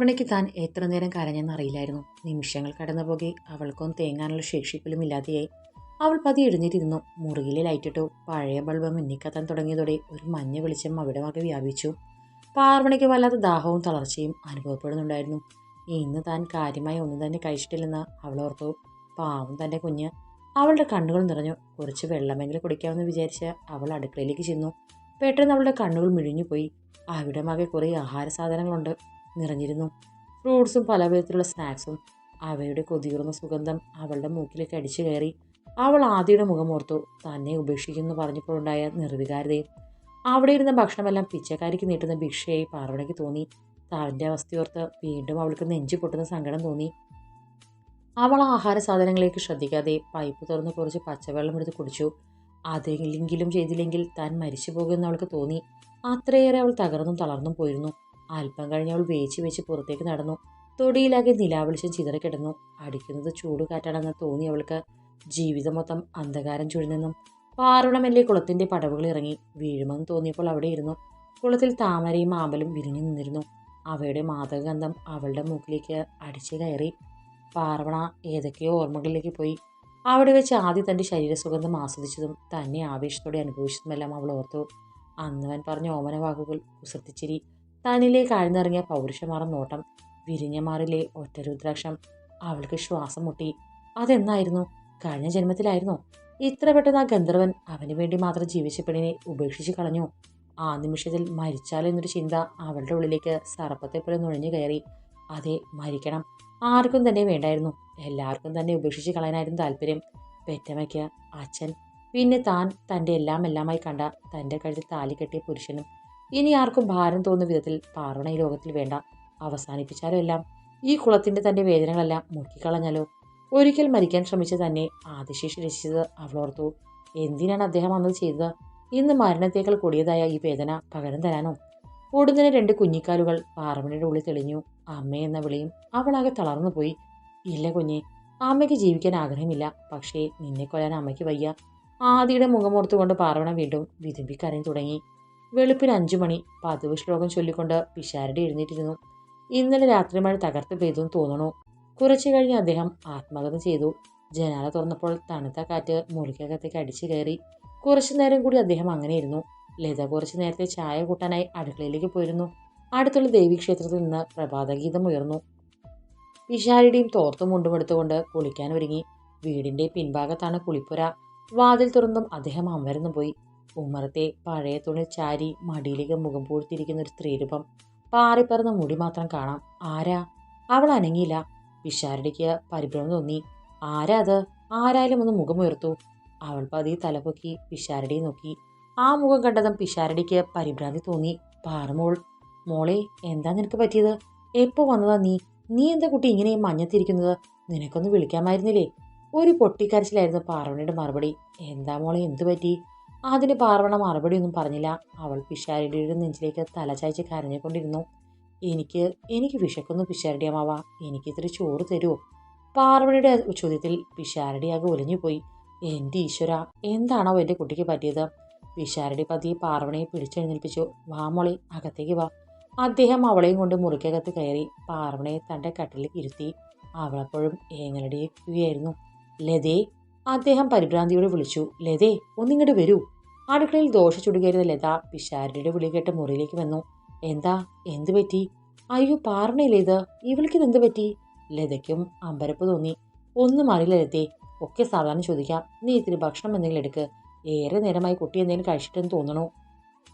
പാർവണയ്ക്ക് താൻ എത്ര നേരം കരഞ്ഞെന്നറിയില്ലായിരുന്നു നിമിഷങ്ങൾ കടന്നു പോകെ അവൾക്കൊന്നും തേങ്ങാനുള്ള ശേഷിപ്പിലും ഇല്ലാതെയായി. അവൾ പതി എഴുന്നേറ്റിരുന്നു. മുറിയിലെ ലൈറ്റിട്ടു പഴയ ബൾബ് മിന്നിക്കത്താൻ തുടങ്ങിയതോടെ ഒരു മഞ്ഞ വെളിച്ചം അവിടെ വക വ്യാപിച്ചു. പാർവണയ്ക്ക് വല്ലാത്ത ദാഹവും തളർച്ചയും അനുഭവപ്പെടുന്നുണ്ടായിരുന്നു. ഇന്ന് താൻ കാര്യമായി ഒന്നും തന്നെ കഴിച്ചിട്ടില്ലെന്ന് അവൾ ഓർത്തു. പാവം തന്റെ കുഞ്ഞ്. അവളുടെ കണ്ണുകൾ നിറഞ്ഞു. കുറച്ച് വെള്ളമെങ്കിലും കുടിക്കാമെന്ന് വിചാരിച്ച് അവൾ അടുക്കളയിലേക്ക് ചെന്നു. പെട്ടെന്ന് അവളുടെ കണ്ണുകൾ മിഴിഞ്ഞുപോയി. മകെ കുറേ ആഹാര സാധനങ്ങളുണ്ട് നിറഞ്ഞിരുന്നു. ഫ്രൂട്ട്സും പല വിധത്തിലുള്ള സ്നാക്സും. അവയുടെ കൊതിയുറന്ന സുഗന്ധം അവളുടെ മൂക്കിലേക്ക് അടിച്ചു കയറി. അവൾ ആദിയുടെ മുഖമോർത്തു തന്നെ ഉപേക്ഷിക്കുന്നു പറഞ്ഞപ്പോഴുണ്ടായ നിർവികാരതയും. അവിടെ ഇരുന്ന ഭക്ഷണമെല്ലാം പിച്ചക്കാരിക്ക് നീട്ടുന്ന ഭിക്ഷയായി പാർവണയ്ക്ക് തോന്നി. തന്റെ അവസ്ഥയോർത്ത് വീണ്ടും അവൾക്ക് നെഞ്ചു പൊട്ടുന്ന സങ്കടം തോന്നി. അവൾ ആഹാര സാധനങ്ങളിലേക്ക് ശ്രദ്ധിക്കാതെ പൈപ്പ് തുറന്ന് കുറച്ച് പച്ചവെള്ളം എടുത്ത് കുടിച്ചു. അതെങ്കിലും ചെയ്തില്ലെങ്കിൽ താൻ മരിച്ചു പോകുമെന്ന് അവൾക്ക് തോന്നി. അത്രയേറെ അവൾ തകർന്നും തളർന്നും പോയിരുന്നു. അല്പം കഴിഞ്ഞ് അവൾ വേച്ച് വെച്ച് പുറത്തേക്ക് നടന്നു. തൊടിയിലാകെ നിലാവെളിച്ചം ചിതറിക്കിടന്നു അടിക്കുന്നത് ചൂടുകാറ്റാണെന്ന് തോന്നി അവൾക്ക്. ജീവിതം മൊത്തം അന്ധകാരം ചുഴിഞ്ഞെന്നും പാറുണമെല്ലേ കുളത്തിന്റെ പടവുകൾ ഇറങ്ങി വീഴുമെന്ന് തോന്നിയപ്പോൾ അവിടെ ഇരുന്നു. കുളത്തിൽ താമരയും മാമ്പലും വിരിഞ്ഞു നിന്നിരുന്നു. അവയുടെ മാതകഗന്ധം അവളുടെ മൂക്കിലേക്ക് അടിച്ചു കയറി. പാർവണ ഏതൊക്കെയോ ഓർമ്മകളിലേക്ക് പോയി. അവിടെ വെച്ച് ആദ്യം തന്റെ ശരീരസുഗന്ധം ആസ്വദിച്ചതും തന്നെ ആവേശത്തോടെ അനുഭവിച്ചതുമെല്ലാം അവൾ ഓർത്തു. അന്നവൻ പറഞ്ഞ ഓമന വാക്കുകൾ കുസൃത്തിച്ചിരി തന്നിലേക്ക് ആഴ്ന്നിറങ്ങിയ പൗരുഷമാർന്ന നോട്ടം വിരിഞ്ഞമാറിലെ ഒറ്റ രുദ്രാക്ഷം. അവൾക്ക് ശ്വാസം മുട്ടി. അതെന്നായിരുന്നു? കഴിഞ്ഞ ജന്മത്തിലായിരുന്നോ? ഇത്ര പെട്ടെന്ന് ആ ഗന്ധർവൻ അവന് വേണ്ടി മാത്രം ജീവിച്ച പെണ്ണിനെ ഉപേക്ഷിച്ച് കളഞ്ഞു. ആ നിമിഷത്തിൽ മരിച്ചാലെന്നൊരു ചിന്ത അവളുടെ ഉള്ളിലേക്ക് സർപ്പത്തെ പോലെ നുഴഞ്ഞു കയറി. അതെ മരിക്കണം. ആർക്കും തന്നെ വേണ്ടായിരുന്നു. എല്ലാവർക്കും തന്നെ ഉപേക്ഷിച്ച് കളയാനായിരുന്നു താല്പര്യം. പെറ്റമ്മയ്ക്ക് അച്ഛൻ. പിന്നെ താൻ തന്റെ എല്ലാം എല്ലാമായി കണ്ട തന്റെ കഴുത്തിൽ താലി കെട്ടിയ പുരുഷനും ഇനി ആർക്കും ഭാരം തോന്നുന്ന വിധത്തിൽ പാർവണ ഈ ലോകത്തിൽ വേണ്ട. അവസാനിപ്പിച്ചാലോ എല്ലാം? ഈ കുളത്തിന്റെ തന്റെ വേദനകളെല്ലാം മുക്കിക്കളഞ്ഞാലോ ഒരിക്കൽ മരിക്കാൻ ശ്രമിച്ച തന്നെ ആദിശേഷി രചിച്ചത് അവളോർത്തു എന്തിനാണ് അദ്ദേഹം അന്നത് ചെയ്തത്? ഇന്ന് മരണത്തേക്കാൾ കൂടിയതായ ഈ വേദന പകരം തരാനോ? ഓടുന്നതിന് രണ്ട് കുഞ്ഞിക്കാലുകൾ പാറമണിയുടെ ഉള്ളിൽ തെളിഞ്ഞു. അമ്മ എന്ന വിളിയും അവളാകെ തളർന്നു പോയി. ഇല്ല കുഞ്ഞെ അമ്മയ്ക്ക് ജീവിക്കാൻ ആഗ്രഹമില്ല. പക്ഷേ നിന്നെ കൊല്ലാൻ അമ്മയ്ക്ക് വയ്യ. ആദിയുടെ മുഖമോർത്തുകൊണ്ട് പാർവണ വീണ്ടും വിതുമ്പിക്കരഞ്ഞു തുടങ്ങി. വെളുപ്പിന് അഞ്ചു മണി. പതിവ് ശ്ലോകം ചൊല്ലിക്കൊണ്ട് പിഷാരടി എഴുന്നേറ്റിരുന്നു. ഇന്നലെ രാത്രി മഴ തകർത്ത് പെയ്തു തോന്നണു. കുറച്ചു കഴിഞ്ഞ് അദ്ദേഹം ആത്മകഥ ചെയ്തു. ജനാല തുറന്നപ്പോൾ തണുത്ത കാറ്റ് മുറിക്കകത്തേക്ക് അടിച്ചു കയറി. കുറച്ചു നേരം കൂടി അദ്ദേഹം അങ്ങനെയിരുന്നു ലത കുറച്ചു നേരത്തെ ചായ കൂട്ടാനായി അടുക്കളയിലേക്ക് പോയിരുന്നു. അടുത്തുള്ള ദേവീക്ഷേത്രത്തിൽ നിന്ന് പ്രഭാതഗീതം ഉയർന്നു. പിഷാരിയുടെയും തോർത്തും മുണ്ടും എടുത്തുകൊണ്ട് കുളിക്കാൻ ഒരുങ്ങി. വീടിന്റെ പിൻഭാഗത്താണ് കുളിപ്പുര. വാതിൽ തുറന്നും അദ്ദേഹം അമർന്നു പോയി. ഉമ്മറത്തെ പഴയ തുണി ചാരി മടിയിലേക്ക് മുഖം പൂഴ്ത്തിയിരിക്കുന്ന ഒരു സ്ത്രീരൂപം പാറിപ്പറന്ന മുടി മാത്രം കാണാം. ആരാ? അവൾ അനങ്ങിയില്ല. പിഷാരടിക്ക് പരിഭ്രമം തോന്നി. ആരാ അത്? ആരായാലും ഒന്ന് മുഖമുയർത്തു അവൾ പതി തലപൊക്കി പിഷാരടിയെ നോക്കി. ആ മുഖം കണ്ടതും പിഷാരടിക്ക് പരിഭ്രാന്തി തോന്നി. പാറമോൾ മോളെ എന്താ നിനക്ക് പറ്റിയത്? എപ്പോ വന്നതാ നീ? നീ എന്താ കുട്ടി ഇങ്ങനെ മഞ്ഞത്തിരിക്കുന്നത്? നിനക്കൊന്ന് വിളിക്കാമായിരുന്നില്ലേ? ഒരു പൊട്ടിക്കരച്ചിലായിരുന്നു പാർവണയുടെ മറുപടി. എന്താ മോളെ എന്തു പറ്റി? അതിന് പാർവണ മറുപടി ഒന്നും പറഞ്ഞില്ല. അവൾ പിഷാരടിയുടെ നെഞ്ചിലേക്ക് തലചായ്ച്ച് കരഞ്ഞുകൊണ്ടിരുന്നു. എനിക്ക് എനിക്ക് വിശക്കുന്നു എനിക്ക് ഇത്തിരി ചോറ് തരുമോ പാർവണിയുടെ ചോദ്യത്തിൽ പിഷാരടിയാകെ ഒലിഞ്ഞുപോയി. എന്റെ ഈശ്വര എന്താണോ എന്റെ കുട്ടിക്ക് പറ്റിയത്? പിഷാരടി പതി പാർവണയെ പിടിച്ചെഴുന്നേൽപ്പിച്ചു. വാ മോളെ അകത്തേക്ക് വാ. അദ്ദേഹം അവളെയും കൊണ്ട് മുറിക്കകത്ത് കയറി പാർവണയെ തന്റെ കട്ടിലേക്ക് ഇരുത്തി. അവളപ്പോഴും ഏങ്ങലടിക്കുകയായിരുന്നു ലതേ അദ്ദേഹം പരിഭ്രാന്തിയോടെ വിളിച്ചു ലതേ ഒന്നിങ്ങോട്ട് വരൂ. അടുക്കളയിൽ ദോശ ചുടുകയായിരുന്ന ലത പിഷാരടിയുടെ വിളി കേട്ട് മുറിയിലേക്ക് വന്നു. എന്താ എന്തു പറ്റി? അയ്യോ പാറണയില്ലേ ഇത്? ഇവൾക്ക് എന്ത് പറ്റി? ലതയ്ക്കും അമ്പരപ്പ് തോന്നി. ഒന്നും അറിയില്ല ലതേ ഒക്കെ സാധാരണ ചോദിക്കാം. നീ ഇത്തിരി ഭക്ഷണം എന്തെങ്കിലും എടുക്ക്. ഏറെ നേരമായി കുട്ടി എന്തെങ്കിലും കഴിച്ചിട്ടെന്ന് തോന്നണു.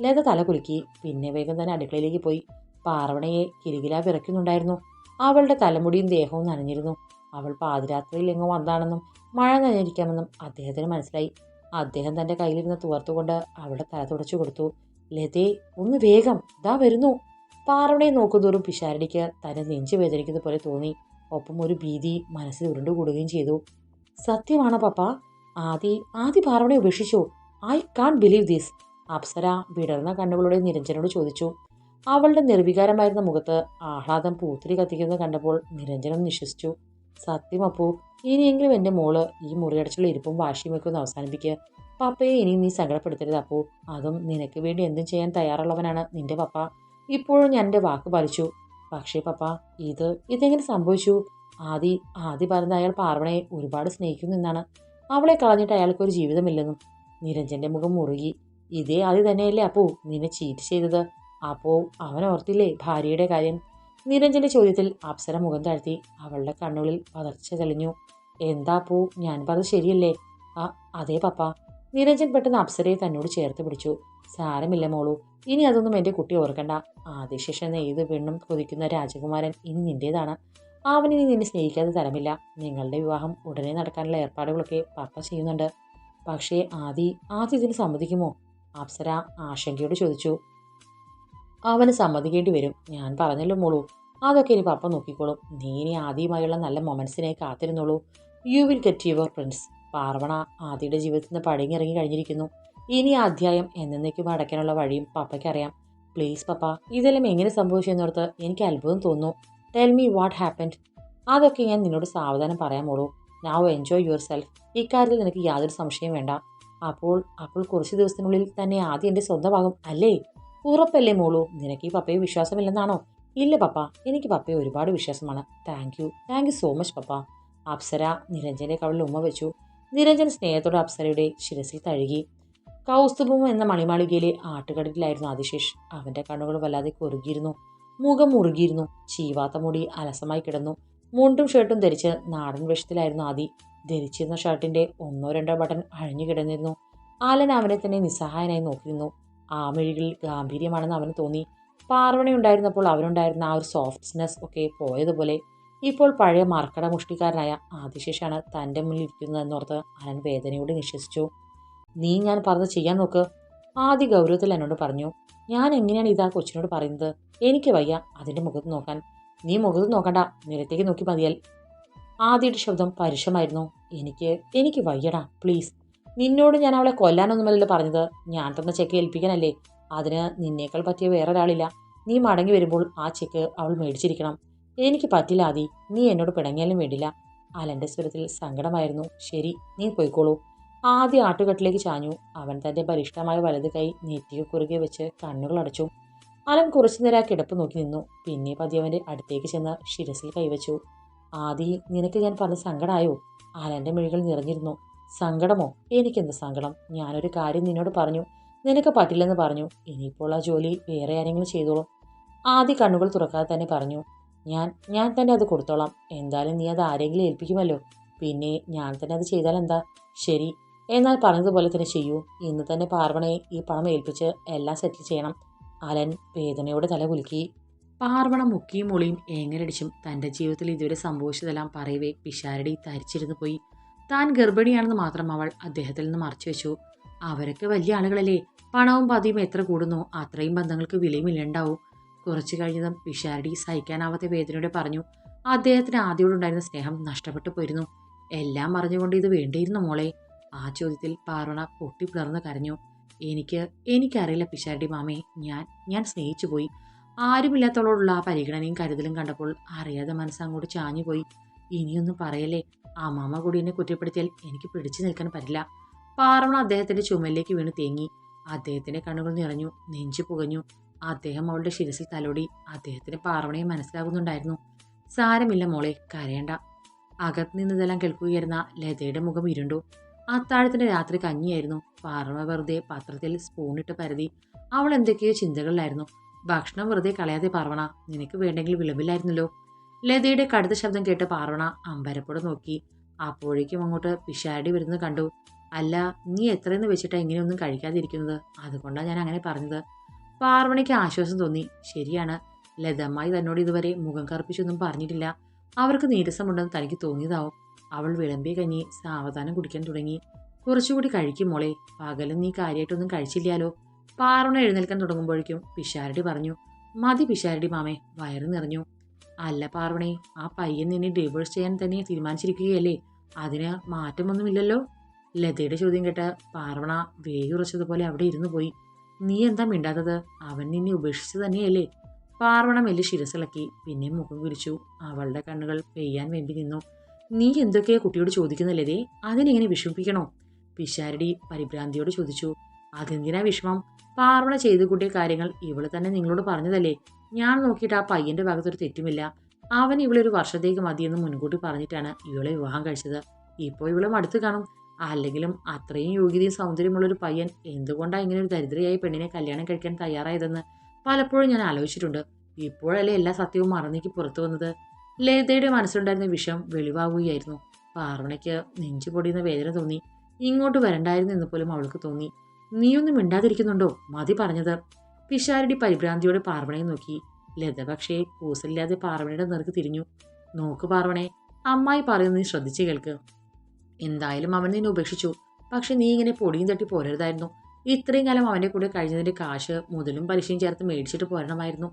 ലത തല കുലുക്കി. പിന്നെ വേഗം തന്നെ അടുക്കളയിലേക്ക് പോയി. പാർവണയെ കിലുകിലാ വിറയ്ക്കുന്നുണ്ടായിരുന്നു. അവളുടെ തലമുടിയും ദേഹവും നനഞ്ഞിരുന്നു. അവൾ പാതിരാത്രിയിൽ എങ്ങോ വന്നാണെന്നും മഴ നനഞ്ഞിരിക്കാമെന്നും അദ്ദേഹത്തിന് മനസ്സിലായി. അദ്ദേഹം തന്റെ കയ്യിലിരുന്ന് തുവർത്തുകൊണ്ട് അവളുടെ തല തുടച്ചു കൊടുത്തു. ലതേ ഒന്ന് വേഗം ഇതാ വരുന്നു. പാറവണയെ നോക്കുന്നതോറും പിഷാരടിക്ക് തന്നെ നെഞ്ചു വേദനിക്കുന്ന പോലെ തോന്നി. ഒപ്പം ഒരു ഭീതി മനസ്സിൽ ഉരുണ്ടുകൂടുകയും ചെയ്തു. സത്യമാണോ പപ്പ? ആദി ആദി പാറവണയെ ഉപേക്ഷിച്ചു? I can't believe this Apsara വിടർന്ന കണ്ണുകളോടെ നിരഞ്ജനോട് ചോദിച്ചു. അവളുടെ നിർവികാരമായിരുന്ന മുഖത്ത് ആഹ്ലാദം പൂത്തിരി കത്തിക്കുന്നത് കണ്ടപ്പോൾ നിരഞ്ജനം നിശ്വസിച്ചു. സത്യം അപ്പോ ഇനിയെങ്കിലും എന്റെ മോൾ ഈ മുറിയടച്ചുള്ള ഇരിപ്പും വാശിയും ഒക്കെ ഒന്ന് അവസാനിപ്പിക്കുക പപ്പയെ ഇനിയും നീ സങ്കടപ്പെടുത്തരുത് അപ്പു അതും നിനക്ക് വേണ്ടി എന്തും ചെയ്യാൻ തയ്യാറുള്ളവനാണ് നിന്റെ പപ്പ. ഇപ്പോഴും ഞാൻ എന്റെ വാക്ക് പാലിച്ചു. പക്ഷേ പപ്പ ഇത് ഇതെങ്ങനെ സംഭവിച്ചു? ആദി ആദി പറഞ്ഞ അയാൾ പാർവണയെ ഒരുപാട് സ്നേഹിക്കുന്നു എന്നാണ്. അവളെ കളഞ്ഞിട്ട് അയാൾക്ക് ഒരു ജീവിതമില്ലെന്നും. നിരഞ്ജന്റെ മുഖം മുറുകി. ഇതേ ആദി തന്നെയല്ലേ അപ്പോ നിന്നെ ചീറ്റ് ചെയ്തത്? അപ്പോ അവൻ ഓർത്തില്ലേ ഭാര്യയുടെ കാര്യം? നിരഞ്ജന്റെ ചോദ്യത്തിൽ അപ്സര മുഖം താഴ്ത്തി. അവളുടെ കണ്ണുകളിൽ പതർച്ച തെളിഞ്ഞു. എന്താ പോ? ഞാൻ പറഞ്ഞത് ശരിയല്ലേ? ആ അതേ പപ്പ. നിരഞ്ജൻ പെട്ടെന്ന് അപ്സരയെ തന്നോട് ചേർത്ത് പിടിച്ചു. സാരമില്ല മോളൂ. ഇനി അതൊന്നും എന്റെ കുട്ടി ഓർക്കണ്ട. ആദിശേഷൻ ഏത് പെണ്ണും കൊതിക്കുന്ന രാജകുമാരൻ ഇനി നിന്റേതാണ്. അവനിനി നിന്നെ സ്നേഹിക്കാതെ തരമില്ല. നിങ്ങളുടെ വിവാഹം ഉടനെ നടക്കാനുള്ള ഏർപ്പാടുകളൊക്കെ പപ്പ ചെയ്യുന്നുണ്ട്. പക്ഷേ ആദി ആദ്യം ഇതിന് സമ്മതിക്കുമോ? അപ്സര ആശങ്കയോട് ചോദിച്ചു. അവന് സമ്മതിക്കേണ്ടി വരും. ഞാൻ പറഞ്ഞല്ലോ മോളൂ അതൊക്കെ ഇനി പപ്പ നോക്കിക്കോളും. നീ ഇനി ആദ്യമായുള്ള നല്ല മൊമെൻസിനായി കാത്തിരുന്നോളൂ. You will get your prince Parvana ആദിയുടെ ജീവിതത്തിൽ നിന്ന് പടിഞ്ഞിറങ്ങി കഴിഞ്ഞിരിക്കുന്നു. ഇനി അധ്യായം എന്നേക്കും അടയ്ക്കാനുള്ള വഴിയും പപ്പയ്ക്കറിയാം പ്ലീസ് പപ്പ ഇതെല്ലാം എങ്ങനെ സംഭവിച്ചെന്നോർത്ത് എനിക്ക് അത്ഭുതം തോന്നുന്നു. ടെൽ മീ വാട്ട് ഹാപ്പൻഡ് അതൊക്കെ ഞാൻ നിന്നോട് സാവധാനം പറയാമോളൂ നാവ് എൻജോയ് യുവർ സെൽഫ് ഇക്കാര്യത്തിൽ നിനക്ക് യാതൊരു സംശയം വേണ്ട. അപ്പോൾ അപ്പോൾ കുറച്ച് ദിവസത്തിനുള്ളിൽ തന്നെ ആദ്യം എന്റെ സ്വന്തമാകും അല്ലേ? ഉറപ്പല്ലേ മോളൂ? നിനക്ക് ഈ പപ്പയെ വിശ്വാസമില്ലെന്നാണോ? ഇല്ല പപ്പ എനിക്ക് പപ്പയെ ഒരുപാട് വിശ്വാസമാണ്. Thank you thank you so much papa. Apsara നിരഞ്ജനെ കവളിൽ ഉമ്മ വെച്ചു. നിരഞ്ജൻ സ്നേഹത്തോടെ അപ്സരയുടെ ശിരസിൽ തഴുകി. കൗസ്തുഭം എന്ന മണിമാളികയിലെ ആട്ടുകടലിലായിരുന്നു ആദിശേഷ്. അവന്റെ കണ്ണുകൾ വല്ലാതെ കുറുകിയിരുന്നു. മുഖം മുറുകിയിരുന്നു. ചീവാത്ത മുടി അലസമായി കിടന്നു. മുണ്ടും ഷർട്ടും ധരിച്ച് നാടൻ വേഷത്തിലായിരുന്നു ആദി. ധരിച്ചിരുന്ന ഷർട്ടിന്റെ ഒന്നോ രണ്ടോ ബട്ടൺ അഴിഞ്ഞു കിടന്നിരുന്നു. ആലൻ അവനെ തന്നെ നിസ്സഹായനായി നോക്കിയിരുന്നു. ആ മിഴികളിൽ ഗാംഭീര്യമാണെന്ന് അവന് തോന്നി. പാർവണി ഉണ്ടായിരുന്നപ്പോൾ അവനുണ്ടായിരുന്ന ആ ഒരു സോഫ്റ്റ്നെസ് ഒക്കെ പോയതുപോലെ ഇപ്പോൾ പഴയ മർക്കട മുഷ്ടിക്കാരനായ ആദിശേഷാണ് തന്റെ മുന്നിൽ ഇരിക്കുന്നതെന്നോർത്ത് അനൻ വേദനയോട് നിശ്വസിച്ചു നീ ഞാൻ പറഞ്ഞ് ചെയ്യാൻ നോക്ക് ആദ്യ ഗൗരവത്തിൽ എന്നോട് പറഞ്ഞു. ഞാൻ എങ്ങനെയാണ് ഇതാ കൊച്ചിനോട് പറയുന്നത്? എനിക്ക് വയ്യ അതിന്റെ മുഖത്ത് നോക്കാൻ. നീ മുഖത്ത് നോക്കണ്ട നിലത്തേക്ക് നോക്കി മതിയാൽ. ആദ്യയുടെ ശബ്ദം പരുഷമായിരുന്നു. എനിക്ക് എനിക്ക് വയ്യടാ പ്ലീസ് നിന്നോട് ഞാൻ അവളെ കൊല്ലാനൊന്നുമല്ലല്ലോ പറഞ്ഞത്. ഞാൻ തന്ന ചെക്ക് ഏൽപ്പിക്കാനല്ലേ. അതിന് നിന്നേക്കാൾ പറ്റിയ വേറെ വേറൊരാളില്ല. നീ മടങ്ങി വരുമ്പോൾ ആ ചെക്ക് അവൾ മേടിച്ചിരിക്കണം. എനിക്ക് പറ്റില്ല ആദി. നീ എന്നോട് പിണങ്ങിയാലും വേണ്ടില്ല. അലന്റെ സ്വരത്തിൽ സങ്കടമായിരുന്നു. ശരി നീ പോയിക്കോളൂ. ആദ്യ ആട്ടുകട്ടിലേക്ക് ചാഞ്ഞു. അവൻ തന്റെ ബലിഷ്ഠമായ വലത് കൈ നെറ്റിക്ക് കുറുകെ വെച്ച് കണ്ണുകൾ അടച്ചു. അലൻ കുറച്ചു നേരം ആ കിടപ്പ് നോക്കി നിന്നു. പിന്നെ പതിയവന്റെ അടുത്തേക്ക് ചെന്ന് ശിരസിൽ കൈവച്ചു. ആദി നിനക്ക് ഞാൻ പറഞ്ഞ സങ്കടമായോ അലന്റെ മിഴികൾ നിറഞ്ഞിരുന്നു. സങ്കടമോ? എനിക്കെന്ത് സങ്കടം? ഞാനൊരു കാര്യം നിന്നോട് പറഞ്ഞു. നിനക്ക് പറ്റില്ലെന്ന് പറഞ്ഞു. ഇനിയിപ്പോൾ ആ ജോലി വേറെ ആരെങ്കിലും ചെയ്തോളൂ. ആദ്യ കണ്ണുകൾ തുറക്കാതെ തന്നെ പറഞ്ഞു. ഞാൻ ഞാൻ തന്നെ അത് കൊടുത്തോളാം. എന്തായാലും നീ അത് ആരെങ്കിലും ഏൽപ്പിക്കുമല്ലോ. പിന്നെ ഞാൻ തന്നെ അത് ചെയ്താൽ എന്താ? ശരി. എന്നാൽ പറഞ്ഞതുപോലെ തന്നെ ചെയ്യൂ. ഇന്ന് തന്നെ പാർവണയെ ഈ പണം ഏൽപ്പിച്ച് എല്ലാം സെറ്റിൽ ചെയ്യണം. അലൻ വേദനയോടെ തല കുലുക്കി. പാർവണ മുക്കിയും മുളിയും ഏങ്ങലടിച്ചും തന്റെ ജീവിതത്തിൽ ഇതുവരെ സംഭവിച്ചതെല്ലാം പറയവേ പിഷാരടി തരിച്ചിരുന്നു പോയി. താൻ ഗർഭിണിയാണെന്ന് മാത്രം അവൾ അദ്ദേഹത്തിൽ നിന്ന് മറച്ചു വെച്ചു. അവരൊക്കെ വലിയ ആളുകളല്ലേ. പണവും പതിയും എത്ര കൂടുന്നു അത്രയും ബന്ധങ്ങൾക്ക് വിലയും ഇല്ലണ്ടാവും കുറച്ചു കഴിഞ്ഞതും പിഷാരടി സഹിക്കാനാവാത്ത വേദനയോടെ പറഞ്ഞു അദ്ദേഹത്തിന് ആദ്യയോടുണ്ടായിരുന്ന സ്നേഹം നഷ്ടപ്പെട്ടു പോയിരുന്നു. എല്ലാം അറിഞ്ഞുകൊണ്ട് ഇത് വേണ്ടിയിരുന്നു മോളെ. ആ ചോദ്യത്തിൽ പാർവണ പൊട്ടിപ്പിളർന്ന് കരഞ്ഞു. എനിക്ക് എനിക്കറിയില്ല പിഷാരടി മാമേ ഞാൻ ഞാൻ സ്നേഹിച്ചു പോയി. ആരുമില്ലാത്തവളോടുള്ള ആ പരിഗണനയും കരുതലും കണ്ടപ്പോൾ അറിയാതെ മനസ്സങ്ങോട്ട് ചാഞ്ഞുപോയി. ഇനിയൊന്നും പറയല്ലേ? ആ മാമ കൂടി എന്നെ കുറ്റപ്പെടുത്തിയാൽ എനിക്ക് പിടിച്ചു നിൽക്കാൻ പറ്റില്ല. പാർവണ അദ്ദേഹത്തിന്റെ ചുമലിലേക്ക് വീണ് തേങ്ങി. അദ്ദേഹത്തിന്റെ കണ്ണുകൾ നിറഞ്ഞു നെഞ്ചു പുകഞ്ഞു. അദ്ദേഹം അവളുടെ ശിരസിൽ തലോടി. അദ്ദേഹത്തിന് പാർവണയെ മനസ്സിലാകുന്നുണ്ടായിരുന്നു. സാരമില്ല മോളെ കരയണ്ട. അകത്ത് നിന്നിതെല്ലാം കേൾക്കുകയായിരുന്ന ലതയുടെ മുഖം ഇരുണ്ടു. അത്താഴത്തിന്റെ രാത്രി കഞ്ഞിയായിരുന്നു. പാർവ വെറുതെ പാത്രത്തിൽ സ്പൂണിട്ട് പരതി. അവൾ എന്തൊക്കെയോ ചിന്തകളിലായിരുന്നു. ഭക്ഷണം വെറുതെ കളയാതെ പാർവണ നിനക്ക് വേണ്ടെങ്കിൽ വിളമ്പില്ലായിരുന്നല്ലോ. ലതയുടെ കടുത്ത ശബ്ദം കേട്ട് പാർവണ അമ്പരപ്പോടെ നോക്കി. അപ്പോഴേക്കും അങ്ങോട്ട് പിശാടി വരുന്നത് കണ്ടു. അല്ല നീ എത്രയെന്ന് വെച്ചിട്ടാ ഇങ്ങനെയൊന്നും കഴിക്കാതിരിക്കുന്നത്? അതുകൊണ്ടാണ് ഞാൻ അങ്ങനെ പറഞ്ഞത്. പാർവണിക്ക് ആശ്വാസം തോന്നി. ശരിയാണ്. ലതമ്മായി തന്നോട് ഇതുവരെ മുഖം കറുപ്പിച്ചൊന്നും പറഞ്ഞിട്ടില്ല. അവർക്ക് നീരസമുണ്ടെന്ന് തനിക്ക് തോന്നിയതാവും. അവൾ വിളമ്പിയ കഞ്ഞി സാവധാനം കുടിക്കാൻ തുടങ്ങി. കുറച്ചുകൂടി കഴിക്കും മോളെ. പകലും നീ കാര്യമായിട്ടൊന്നും കഴിച്ചില്ലാലോ പാർവണ എഴുന്നേൽക്കാൻ തുടങ്ങുമ്പോഴേക്കും പിഷാരടി പറഞ്ഞു. മതി പിഷാരടി മാമേ. വയറ് നിറഞ്ഞു. അല്ല പാർവണേ ആ പയ്യൻ നിന്നെ ഡിവോഴ്സ് ചെയ്യാൻ തന്നെ തീരുമാനിച്ചിരിക്കുകയല്ലേ? അതിന് മാറ്റമൊന്നുമില്ലല്ലോ? ലതയുടെ ചോദ്യം കേട്ട് പാർവണ വേയുറച്ചതുപോലെ അവിടെ ഇരുന്നു പോയി. നീ എന്താ മിണ്ടാത്തത്? അവൻ നിന്നെ ഉപേക്ഷിച്ചു തന്നെയല്ലേ? പാർവണ മെല്ലെ ശിരസിളക്കി പിന്നെ മുഖം കുരിച്ചു അവളുടെ കണ്ണുകൾ പെയ്യാൻ വേണ്ടി നിന്നു. നീ എന്തൊക്കെയാ കുട്ടിയോട് ചോദിക്കുന്നല്ലേ അതിനെങ്ങനെ വിഷമിപ്പിക്കണോ? പിശാരടി പരിഭ്രാന്തിയോട് ചോദിച്ചു. അതെന്തിനാ വിഷമം? പാർവണ ചെയ്തു കൂട്ടിയ കാര്യങ്ങൾ ഇവൾ തന്നെ നിങ്ങളോട് പറഞ്ഞതല്ലേ? ഞാൻ നോക്കിയിട്ട് ആ പയ്യന്റെ ഭാഗത്തൊരു തെറ്റുമില്ല. അവൻ ഇവളെ ഒരു വർഷത്തേക്ക് മതിയെന്ന് മുൻകൂട്ടി പറഞ്ഞിട്ടാണ് ഇവളെ വിവാഹം കഴിച്ചത്. ഇപ്പോൾ ഇവളെ മടുത്ത് കാണും. അല്ലെങ്കിലും അത്രയും യോഗ്യതയും സൗന്ദര്യമുള്ളൊരു പയ്യൻ എന്തുകൊണ്ടാണ് ഇങ്ങനെ ഒരു ദരിദ്രയായ പെണ്ണിനെ കല്യാണം കഴിക്കാൻ തയ്യാറായതെന്ന് പലപ്പോഴും ഞാൻ ആലോചിച്ചിട്ടുണ്ട്. ഇപ്പോഴല്ലേ എല്ലാ സത്യവും മറന്നേക്ക് പുറത്തു വന്നത്? ലതയുടെ മനസ്സിലുണ്ടായിരുന്ന വിഷം വെളിവാകുകയായിരുന്നു. പാർവണയ്ക്ക് നെഞ്ചു പൊടിയുന്ന വേദന തോന്നി. ഇങ്ങോട്ട് വരണ്ടായിരുന്നു എന്ന് പോലും അവൾക്ക് തോന്നി. നീയൊന്നും മിണ്ടാതിരിക്കുന്നുണ്ടോ? മതി പറഞ്ഞത്. പിഷാരടി പരിഭ്രാന്തിയോടെ പാർവണയെ നോക്കി. ലത പക്ഷേ കൂസലില്ലാതെ പാർവണയുടെ നേർക്ക് തിരിഞ്ഞു. നോക്ക് പാർവണെ അമ്മായി പറയുന്നത് നീ ശ്രദ്ധിച്ചു കേൾക്ക്. എന്തായാലും അവൻ നിന്നെ ഉപേക്ഷിച്ചു. പക്ഷെ നീ ഇങ്ങനെ പൊടിയും തട്ടി പോരരുതായിരുന്നു. ഇത്രയും കാലം അവന്റെ കൂടെ കഴിഞ്ഞതിന്റെ കാശ് മുതലും പലിശയും ചേർത്ത് മേടിച്ചിട്ട് പോരണമായിരുന്നു.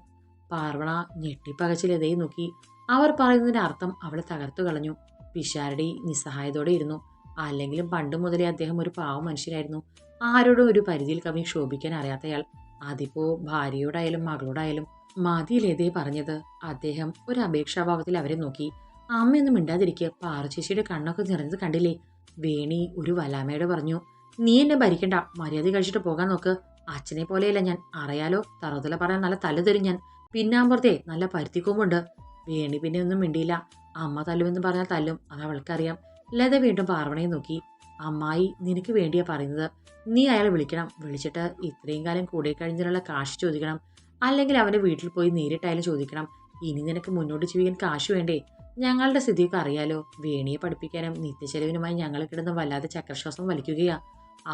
പാർവണ ഞെട്ടിപ്പകച്ച് ലതയെ നോക്കി. അവർ പറയുന്നതിന്റെ അർത്ഥം അവളെ തകർത്തു കളഞ്ഞു. പിഷാരടി നിസ്സഹായതോടെ ഇരുന്നു. അല്ലെങ്കിലും പണ്ട് മുതലേ അദ്ദേഹം ഒരു പാവ മനുഷ്യരായിരുന്നു ആരോടും ഒരു പരിധിയിൽ കവി ക്ഷോഭിക്കാൻ അറിയാത്തയാൾ അതിപ്പോ ഭാര്യയോടായാലും മകളോടായാലും മതി ലതയെ പറഞ്ഞത്? അദ്ദേഹം ഒരു അപേക്ഷാഭാവത്തിൽ അവരെ നോക്കി. അമ്മയൊന്നും മിണ്ടാതിരിക്കുക പാറച്ചേച്ചിയുടെ കണ്ണൊക്കെ നിറഞ്ഞത് കണ്ടില്ലേ? വേണി ഒരു വലാമയോട് പറഞ്ഞു നീ എന്നെ ഭരിക്കണ്ട. മര്യാദ കഴിച്ചിട്ട് പോകാൻ നോക്ക്. അച്ഛനെ പോലെയല്ല ഞാൻ. അറിയാലോ തറുതല പറയാൻ നല്ല തല തരും ഞാൻ. പിന്നാമ്പുറത്തെ നല്ല പരുത്തിക്കൊമ്പുണ്ട്. വേണി പിന്നെ ഒന്നും മിണ്ടിയില്ല. അമ്മ തല്ലുമെന്ന് പറഞ്ഞാൽ തല്ലും. അത് അവൾക്കറിയാം. ലത വീണ്ടും പാർവണയെ നോക്കി. അമ്മായി നിനക്ക് വേണ്ടിയാ പറയുന്നത്. നീ അയാളെ വിളിക്കണം. വിളിച്ചിട്ട് ഇത്രയും കാലം കൂടെ കഴിഞ്ഞതിനുള്ള കാശ് ചോദിക്കണം. അല്ലെങ്കിൽ അവന്റെ വീട്ടിൽ പോയി നേരിട്ടായാലും ചോദിക്കണം. ഇനി നിനക്ക് മുന്നോട്ട് ജീവിക്കാൻ കാശ് വേണ്ടേ? ഞങ്ങളുടെ സ്ഥിതിയൊക്കെ അറിയാലോ. വേണിയെ പഠിപ്പിക്കാനും നിത്യചെലവിനുമായി ഞങ്ങൾ കിടന്ന് വല്ലാതെ ചക്രശ്വാസം വലിക്കുകയാ.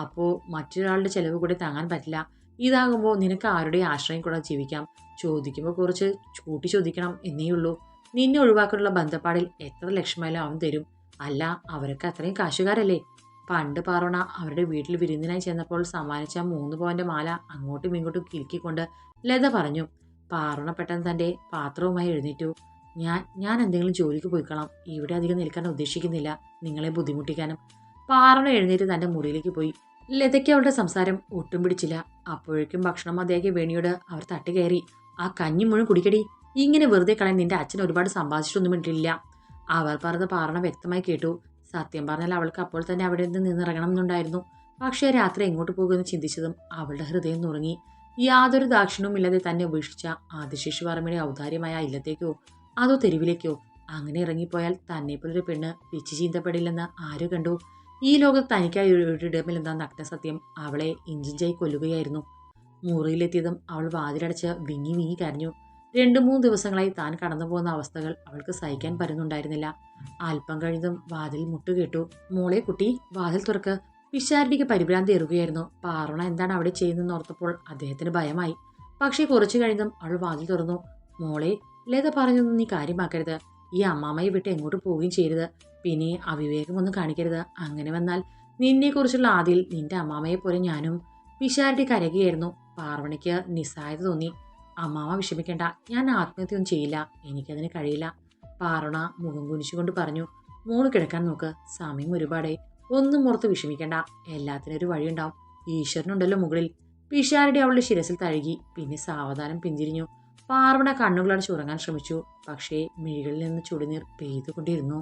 അപ്പോൾ മറ്റൊരാളുടെ ചെലവ് കൂടി താങ്ങാൻ പറ്റില്ല. ഇതാകുമ്പോൾ നിനക്ക് ആരുടെ ആശ്രയം കൂടെ ജീവിക്കാം? ചോദിക്കുമ്പോൾ കുറച്ച് കൂട്ടി ചോദിക്കണം എന്നേയുള്ളൂ നിന്നെ ഒഴിവാക്കാനുള്ള ബന്ധപ്പാടിൽ എത്ര ലക്ഷമായാലും അവൻ തരും. അല്ല അവരൊക്കെ അത്രയും കാശുകാരല്ലേ? പണ്ട് പാറോണ അവരുടെ വീട്ടിൽ വിരുന്നിനായി ചെന്നപ്പോൾ സമ്മാനിച്ച മൂന്ന് പോയിന്റ് മാല അങ്ങോട്ടും ഇങ്ങോട്ടും കിലുക്കിക്കൊണ്ട് ലത പറഞ്ഞു പാറോണ പെട്ടെന്ന് തന്റെ പാത്രവുമായി എഴുന്നേറ്റു. ഞാൻ ഞാൻ എന്തെങ്കിലും ജോലിക്ക് പോയിക്കളാം. ഇവിടെ അധികം നിൽക്കാൻ ഉദ്ദേശിക്കുന്നില്ല. നിങ്ങളെ ബുദ്ധിമുട്ടിക്കാനും. പാറോണ എഴുന്നേറ്റ് തന്റെ മുറിയിലേക്ക് പോയി. ലതയ്ക്ക് അവളുടെ സംസാരം ഒട്ടും പിടിച്ചില്ല. അപ്പോഴേക്കും ഭക്ഷണം മതിയാക്കിയ വേണിയോട് അവർ തട്ടി തട്ടുകയറി ആ കഞ്ഞി മുഴുവൻ കുടിക്കടി. ഇങ്ങനെ വെറുതെ കളയാൻ നിന്റെ അച്ഛൻ ഒരുപാട് സമ്പാദിച്ചിട്ടൊന്നും ഇട്ടില്ല അവർ പറഞ്ഞ പാറണ വ്യക്തമായി കേട്ടു. സത്യം പറഞ്ഞാൽ അവൾക്ക് അപ്പോൾ തന്നെ അവിടെ നിന്ന് നിന്നിറങ്ങണം എന്നുണ്ടായിരുന്നു. പക്ഷേ രാത്രി എങ്ങോട്ട് പോകുമെന്ന് ചിന്തിച്ചതും അവളുടെ ഹൃദയം നുറങ്ങി. യാതൊരു ദാക്ഷിണവും ഇല്ലാതെ തന്നെ ഉപേക്ഷിച്ച ആദിശേഷി വർമ്മയുടെ ഔദാര്യമായ ഇല്ലത്തേക്കോ അതോ തെരുവിലേക്കോ അങ്ങനെ ഇറങ്ങിപ്പോയാൽ തന്നെപ്പോലൊരു പെണ്ണ് പിച്ചു ചീന്തപ്പെടില്ലെന്ന് ആര് കണ്ടു? ഈ ലോകത്ത് തനിക്കായി ഒരിടമില്ലെന്ന നഗ്നസത്യം അവളെ ഇഞ്ചിഞ്ചായി കൊല്ലുകയായിരുന്നു. മുറിയിലെത്തിയതും അവൾ വാതിലടച്ച് വിങ്ങി വിങ്ങി കരഞ്ഞു. രണ്ടു മൂന്ന് ദിവസങ്ങളായി താൻ കടന്നു പോകുന്ന അവസ്ഥകൾ അവൾക്ക് സഹിക്കാൻ പറ്റുന്നുണ്ടായിരുന്നില്ല. അല്പം കഴിഞ്ഞതും വാതിൽ മുട്ടുകേട്ടു. മോളെ കുട്ടി വാതിൽ തുറക്ക്. പിഷാരടിക്ക് പരിഭ്രാന്തി ഏറുകയായിരുന്നു. പാറുണ എന്താണ് അവിടെ ചെയ്യുന്നതെന്ന് ഓർത്തപ്പോൾ അദ്ദേഹത്തിന് ഭയമായി. പക്ഷേ കുറച്ചു കഴിഞ്ഞതും അവൾ വാതിൽ തുറന്നു. മോളെ ലത പറഞ്ഞൊന്നും നീ കാര്യമാക്കരുത്. ഈ അമ്മാമ്മയെ വിട്ട് എങ്ങോട്ട് പോവുകയും ചെയ്യരുത്. പിന്നെ അവിവേകമൊന്നും കാണിക്കരുത്. അങ്ങനെ വന്നാൽ നിന്നെക്കുറിച്ചുള്ള ആദിയിൽ നിന്റെ അമ്മാമ്മയെ പോലെ ഞാനും പിഷാരടി കരയുകയായിരുന്നു. പാർവണിക്ക് നിസ്സായത തോന്നി. അമ്മാമ വിഷമിക്കേണ്ട ഞാൻ ആത്മഹത്യയൊന്നും ചെയ്യില്ല എനിക്കതിന് കഴിയില്ല. പാറണ മുഖം കുനിച്ചുകൊണ്ട് പറഞ്ഞു മോൾ കിടക്കാൻ നോക്ക് സമയം ഒരുപാടേ ഒന്നും ഓർത്ത് വിഷമിക്കേണ്ട എല്ലാത്തിനും ഒരു വഴിയുണ്ടാവും ഈശ്വരനുണ്ടല്ലോ മുകളിൽ. പിഷാരടി അവളുടെ ശിരസിൽ തഴുകി പിന്നെ സാവധാനം പിന്തിരിഞ്ഞു. പാർവണ കണ്ണുകളടച്ച് ഉറങ്ങാൻ ശ്രമിച്ചു പക്ഷേ മിഴികളിൽ നിന്ന് ചുടുനീർ പെയ്തുകൊണ്ടിരുന്നു.